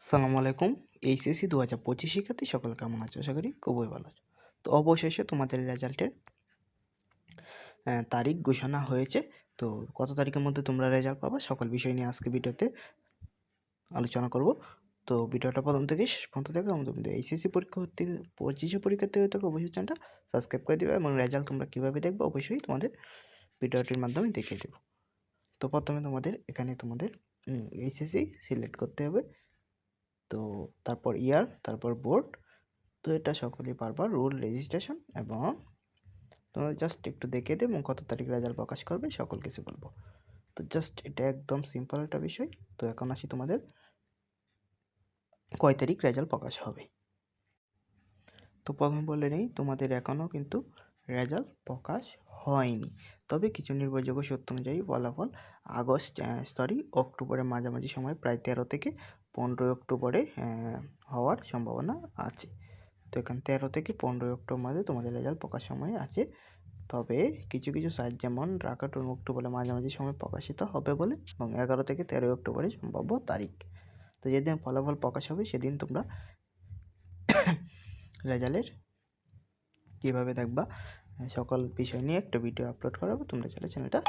সালামু আলাইকুম, এইচএসসি দু হাজার পঁচিশ শিক্ষার্থী সকল কেমন আছো? আশা করি খুবই ভালো আছো। তো অবশেষে তোমাদের রেজাল্টের তারিখ ঘোষণা হয়েছে। তো কত তারিখের মধ্যে তোমরা রেজাল্ট পাবা সকল বিষয় নিয়ে আজকে ভিডিওতে আলোচনা করব। তো ভিডিওটা প্রথম থেকে শেষ পর্যন্ত দেখো আমাদের মধ্যে এইচএসসি পরীক্ষা হতে, পঁচিশে পরীক্ষার্থী হয়ে থাকো অবশ্যই চ্যানেলটা সাবস্ক্রাইব করে দেবে, এবং রেজাল্ট তোমরা কীভাবে দেখবে অবশ্যই তোমাদের ভিডিওটির মাধ্যমে দেখিয়ে দেবো। তো প্রথমে তোমাদের, এখানে তোমাদের এইচএসসি সিলেক্ট করতে হবে। তো তারপর ইয়ার তারপর বোর্ড তো এটা সকলেই পারবার রুল রেজিস্ট্রেশন এবং তোমরা জাস্ট একটু দেখে দেবো এবং কত তারিখ রেজাল্ট প্রকাশ করবে, সকল কিছু বলব। তো জাস্ট এটা একদম সিম্পল একটা বিষয়। তো এখন আসি তোমাদের কয় তারিখ রেজাল্ট প্রকাশ হবে। তো প্রথম বলে নেই, তোমাদের এখনও কিন্তু রেজাল্ট প্রকাশ হয়নি। তবে কিছু নির্ভরযোগ্য সত্য অনুযায়ী ফলাফল আগস্ট সরি অক্টোবরের মাঝামাঝি সময়, প্রায় তেরো থেকে পনেরোই অক্টোবরে হওয়ার সম্ভাবনা আছে। তো এখানে তেরো থেকে পনেরোই অক্টোবর মধ্যে তোমাদের রেজাল্ট প্রকাশ সময় আছে। তবে কিছু কিছু সাইট যেমন ঢাকা টু অক্টোবরে মাঝামাঝি সময় প্রকাশিত হবে বলে এবং এগারো থেকে তেরোই অক্টোবরে সম্ভাব্য তারিখ। তো যেদিন ফলাফল প্রকাশ হবে সেদিন তোমরা রেজাল্টের কীভাবে দেখবা সকল বিষয় নিয়ে একটা ভিডিও আপলোড করাবো। তোমরা চাইলে চ্যানেলটা